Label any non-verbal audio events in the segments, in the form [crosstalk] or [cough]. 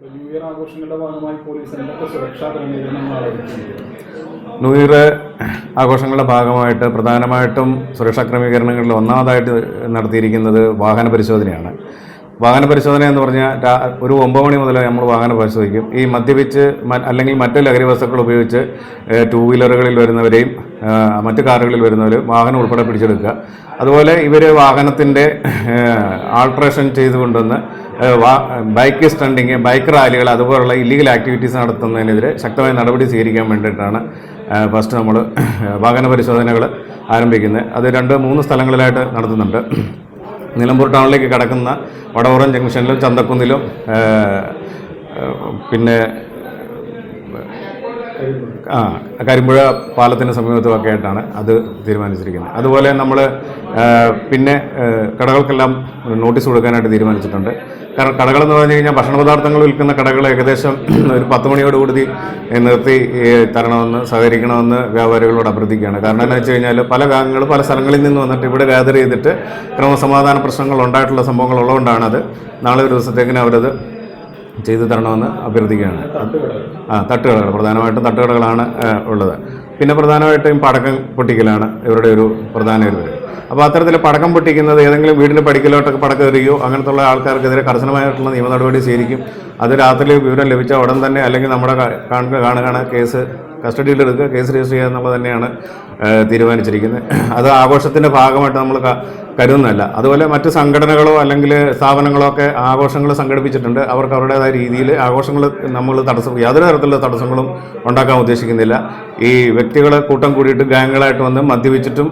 ആഘോഷങ്ങളുടെ ഭാഗമായി പോലീസ് എന്തൊക്കെ സുരക്ഷാ ക്രമീകരണങ്ങളാണ് ന്യൂ ഇയർ ആഘോഷങ്ങളുടെ ഭാഗമായിട്ട് പ്രധാനമായിട്ടും സുരക്ഷാ ക്രമീകരണങ്ങളിൽ ഒന്നാമതായിട്ട് നടത്തിയിരിക്കുന്നത് വാഹന പരിശോധനയാണ്. വാഹന പരിശോധന എന്ന് പറഞ്ഞാൽ ഒരു ഒമ്പത് മണി മുതൽ നമ്മൾ വാഹനം പരിശോധിക്കും. ഈ മദ്യപിച്ച് അല്ലെങ്കിൽ മറ്റ് ലഹരി വസ്തുക്കൾ ഉപയോഗിച്ച് ടൂ വീലറുകളിൽ വരുന്നവരെയും മറ്റു കാറുകളിൽ വരുന്നവരും വാഹനം ഉൾപ്പെടെ പിടിച്ചെടുക്കുക. അതുപോലെ ഇവർ വാഹനത്തിന്റെ ആൾട്രേഷൻ ചെയ്തുകൊണ്ടുവന്ന് ബൈക്ക് സ്റ്റണ്ടിങ് ബൈക്ക് റാലികൾ അതുപോലുള്ള ഇല്ലീഗൽ ആക്ടിവിറ്റീസ് നടത്തുന്നതിനെതിരെ ശക്തമായ നടപടി സ്വീകരിക്കാൻ വേണ്ടിയിട്ടാണ് ഫസ്റ്റ് നമ്മൾ വാഹന പരിശോധനകൾ ആരംഭിക്കുന്നത്. അത് രണ്ട് മൂന്ന് സ്ഥലങ്ങളിലായിട്ട് നടത്തുന്നുണ്ട്. നിലമ്പൂർ ടൗണിലേക്ക് കടക്കുന്ന വടവറം ജംഗ്ഷനിലും ചന്തക്കുന്നിലും പിന്നെ ആ കരിമ്പുഴ പാലത്തിന് സമീപത്തുമൊക്കെ ആയിട്ടാണ് അത് തീരുമാനിച്ചിരിക്കുന്നത്. അതുപോലെ നമ്മൾ പിന്നെ കടകൾക്കെല്ലാം നോട്ടീസ് കൊടുക്കാനായിട്ട് തീരുമാനിച്ചിട്ടുണ്ട്. കാരണം കടകളെന്ന് പറഞ്ഞു കഴിഞ്ഞാൽ ഭക്ഷണ പദാർത്ഥങ്ങൾ വിൽക്കുന്ന കടകൾ ഏകദേശം [clears throat] ഒരു പത്ത് മണിയോടുകൂടി നിർത്തി തരണമെന്ന് സഹകരിക്കണമെന്ന് വ്യാപാരികളോട് അഭ്യർത്ഥിക്കുകയാണ്. കാരണം എന്താ വെച്ച് കഴിഞ്ഞാൽ പല ഭാഗങ്ങൾ പല സ്ഥലങ്ങളിൽ നിന്ന് വന്നിട്ട് ഇവിടെ ഗാദർ ചെയ്തിട്ട് ക്രമസമാധാന പ്രശ്നങ്ങൾ ഉണ്ടായിട്ടുള്ള സംഭവങ്ങൾ ഉള്ളതുകൊണ്ടാണ് അത് നാളെ ഒരു ദിവസത്തേക്കിന് അവരത് ചെയ്തു തരണമെന്ന് അഭ്യർത്ഥിക്കുകയാണ്. ആ തട്ടുകടകൾ. പ്രധാനമായിട്ടും തട്ടുകടകളാണ് ഉള്ളത്. പിന്നെ പ്രധാനമായിട്ടും പടക്കം പൊട്ടിക്കലാണ് ഇവരുടെ ഒരു പ്രധാന ഒരു അപ്പോൾ അത്തരത്തിൽ പടക്കം പൊട്ടിക്കുന്നത് ഏതെങ്കിലും വീടിന്റെ പടിക്കലോട്ടൊക്കെ പടക്കം എറിയോ അങ്ങനത്തുള്ള ആൾക്കാർക്കെതിരെ കർശനമായിട്ടുള്ള നിയമ നടപടി സ്വീകരിക്കും. അത് രാത്രി വിവരം ലഭിച്ച ഉടൻ തന്നെ അല്ലെങ്കിൽ നമ്മുടെ കാണുക കാണുകയാണ് കേസ് കസ്റ്റഡിയിലെടുക്കുക കേസ് രജിസ്റ്റർ ചെയ്യുക എന്നുള്ളത് തന്നെയാണ് തീരുമാനിച്ചിരിക്കുന്നത്. അത് ആഘോഷത്തിന്റെ ഭാഗമായിട്ട് നമ്മൾ കരുതുന്നതല്ല. അതുപോലെ മറ്റ് സംഘടനകളോ അല്ലെങ്കിൽ സ്ഥാപനങ്ങളോ ഒക്കെ ആഘോഷങ്ങൾ സംഘടിപ്പിച്ചിട്ടുണ്ട്. അവർക്ക് അവരുടേതായ രീതിയിൽ ആഘോഷങ്ങൾ നമ്മൾ തടസ്സം യാതൊരു തരത്തിലുള്ള തടസ്സങ്ങളും ഉണ്ടാക്കാൻ ഉദ്ദേശിക്കുന്നില്ല. ഈ വ്യക്തികളെ കൂട്ടം കൂടിയിട്ട് ഗാങ്ങുകളായിട്ട് വന്ന് മദ്യപിച്ചിട്ടും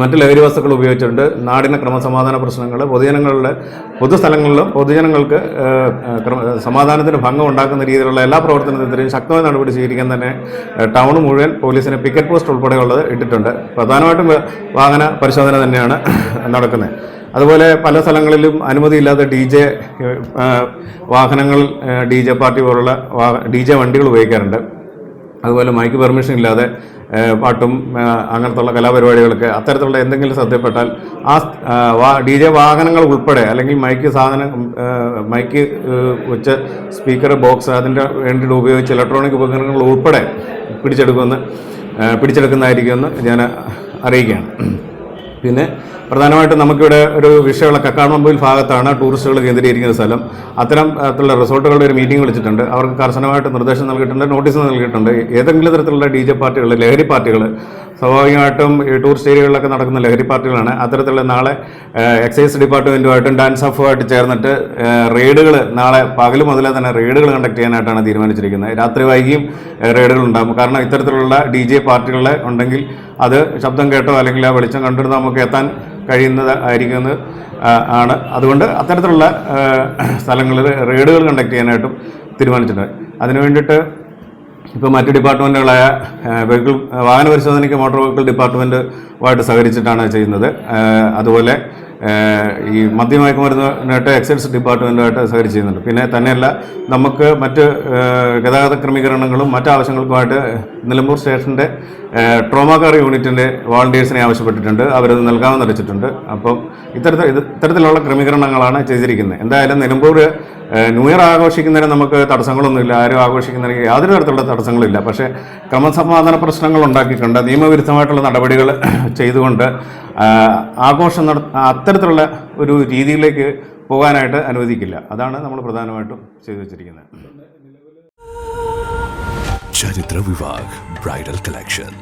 മറ്റ് ലഹരി വസ്തുക്കൾ ഉപയോഗിച്ചിട്ടുണ്ട്. നാടിന് ക്രമസമാധാന പ്രശ്നങ്ങൾ പൊതുജനങ്ങളുടെ പൊതുസ്ഥലങ്ങളിലും പൊതുജനങ്ങൾക്ക് സമാധാനത്തിന് ഭംഗം ഉണ്ടാക്കുന്ന രീതിയിലുള്ള എല്ലാ പ്രവർത്തനത്തിനെതിരെയും ശക്തമായ നടപടി സ്വീകരിക്കാൻ തന്നെ ടൗൺ മുഴുവൻ പോലീസിന് പിക്കറ്റ് പോസ്റ്റ് ഉൾപ്പെടെയുള്ളത് ഇട്ടിട്ടുണ്ട്. പ്രധാനമായിട്ടും വാഹന പരിശോധന തന്നെയാണ് നടക്കുന്നത്. അതുപോലെ പല സ്ഥലങ്ങളിലും അനുമതിയില്ലാത്ത ഡി ജെ വാഹനങ്ങൾ ഡി ജെ പാർട്ടി പോലുള്ള ഡി ജെ വണ്ടികൾ ഉപയോഗിക്കാറുണ്ട്. അതുപോലെ മൈക്ക് പെർമിഷൻ ഇല്ലാതെ പാട്ടും അങ്ങനത്തുള്ള കലാപരിപാടികളൊക്കെ അത്തരത്തിലുള്ള എന്തെങ്കിലും ശ്രദ്ധപ്പെട്ടാൽ ആ ഡി ജെ വാഹനങ്ങൾ ഉൾപ്പെടെ അല്ലെങ്കിൽ മൈക്ക് സാധനം മൈക്ക് വെച്ച സ്പീക്കർ ബോക്സ് അതിന്റെ വേണ്ടിയിട്ട് ഉപയോഗിച്ച് ഇലക്ട്രോണിക് ഉപകരണങ്ങൾ ഉൾപ്പെടെ പിടിച്ചെടുക്കുമെന്ന് പിടിച്ചെടുക്കുന്നതായിരിക്കുമെന്ന് ഞാൻ അറിയിക്കുകയാണ്. പിന്നെ പ്രധാനമായിട്ടും നമുക്കിവിടെ ഒരു വിഷയമുള്ള കക്കാടമ്പയിൽ ഭാഗത്താണ് ടൂറിസ്റ്റുകൾ കേന്ദ്രീകരിക്കുന്ന സ്ഥലം. അത്തരം തരത്തിലുള്ള റിസോർട്ടുകളുടെ ഒരു മീറ്റിംഗ് വിളിച്ചിട്ടുണ്ട്. അവർക്ക് കർശനമായിട്ട് നിർദ്ദേശം നൽകിയിട്ടുണ്ട് നോട്ടീസ് നൽകിയിട്ടുണ്ട്. ഏതെങ്കിലും തരത്തിലുള്ള ഡി ജെ പാർട്ടികൾ ലഹരി പാർട്ടികൾ സ്വാഭാവികമായിട്ടും ഈ ടൂറിസ്റ്റ് ഏരിയകളിലൊക്കെ നടക്കുന്ന ലഹരി പാർട്ടികളാണ്. അത്തരത്തിലുള്ള നാളെ എക്സൈസ് ഡിപ്പാർട്ട്മെന്റുമായിട്ടും ഡാൻസ് ഓഫുമായിട്ട് ചേർന്നിട്ട് റെയ്ഡുകൾ നാളെ പകൽ മുതലേ തന്നെ റെയ്ഡുകൾ കണ്ടക്ട് ചെയ്യാനായിട്ടാണ് തീരുമാനിച്ചിരിക്കുന്നത്. രാത്രി വൈകിയും റെയ്ഡുകൾ ഉണ്ടാകും കാരണം ഇത്തരത്തിലുള്ള ഡി ജെ പാർട്ടികളെ ഉണ്ടെങ്കിൽ അത് ശബ്ദം കേട്ടോ അല്ലെങ്കിൽ ആ വെളിച്ചം കണ്ടിട്ട് നമുക്ക് എത്താൻ കഴിയുന്നത് ആയിരിക്കുമെന്ന് ആണ്. അതുകൊണ്ട് അത്തരത്തിലുള്ള സ്ഥലങ്ങളിൽ റെയ്ഡുകൾ കണ്ടക്ട് ചെയ്യാനായിട്ടും തീരുമാനിച്ചിട്ടുണ്ട്. അതിനു വേണ്ടിയിട്ട് ഇപ്പോൾ മറ്റ് ഡിപ്പാർട്ട്മെന്റുകളായ വെഹിക്കിൾ വാഹന പരിശോധനയ്ക്ക് മോട്ടോർ വെഹിക്കിൾ ഡിപ്പാർട്ട്മെന്റുമായിട്ട് സഹകരിച്ചിട്ടാണ് ചെയ്യുന്നത്. അതുപോലെ ഈ മദ്യമയക്കുമരുന്നിനായിട്ട് എക്സൈസ് ഡിപ്പാർട്ട്മെന്റുമായിട്ട് സഹകരിച്ച് ചെയ്യുന്നുണ്ട്. പിന്നെ തന്നെയല്ല നമുക്ക് മറ്റ് ഗതാഗത ക്രമീകരണങ്ങളും മറ്റ് ആവശ്യങ്ങൾക്കുമായിട്ട് നിലമ്പൂർ സ്റ്റേഷന്റെ ട്രോമ കെയർ യൂണിറ്റിന്റെ വോളണ്ടിയേഴ്സിനെ ആവശ്യപ്പെട്ടിട്ടുണ്ട്. അവരത് നൽകാമെന്ന് അറിയിച്ചിട്ടുണ്ട്. അപ്പം ഇത്തരത്തിൽ ഇത്തരത്തിലുള്ള ക്രമീകരണങ്ങളാണ് ചെയ്തിരിക്കുന്നത്. എന്തായാലും നിലമ്പൂർ ന്യൂ ഇയർ ആഘോഷിക്കുന്നതിന് നമുക്ക് തടസ്സങ്ങളൊന്നുമില്ല. ആരും ആഘോഷിക്കുന്നതിന് യാതൊരു തരത്തിലുള്ള തടസ്സങ്ങളില്ല. പക്ഷേ ക്രമസമാധാന പ്രശ്നങ്ങൾ ഉണ്ടാക്കിക്കൊണ്ട് നിയമവിരുദ്ധമായിട്ടുള്ള നടപടികൾ [clears throat] ചെയ്തുകൊണ്ട് ആഘോഷം നട അത്തരത്തിലുള്ള ഒരു രീതിയിലേക്ക് പോകാനായിട്ട് അനുവദിക്കില്ല. അതാണ് നമ്മൾ പ്രധാനമായിട്ടും ചെയ്തു വെച്ചിരിക്കുന്നത് ചരിത്ര Vivah bridal collection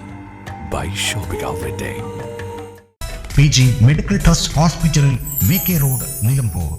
by shopping wedding P G medical trust hospital V K road Nilambur.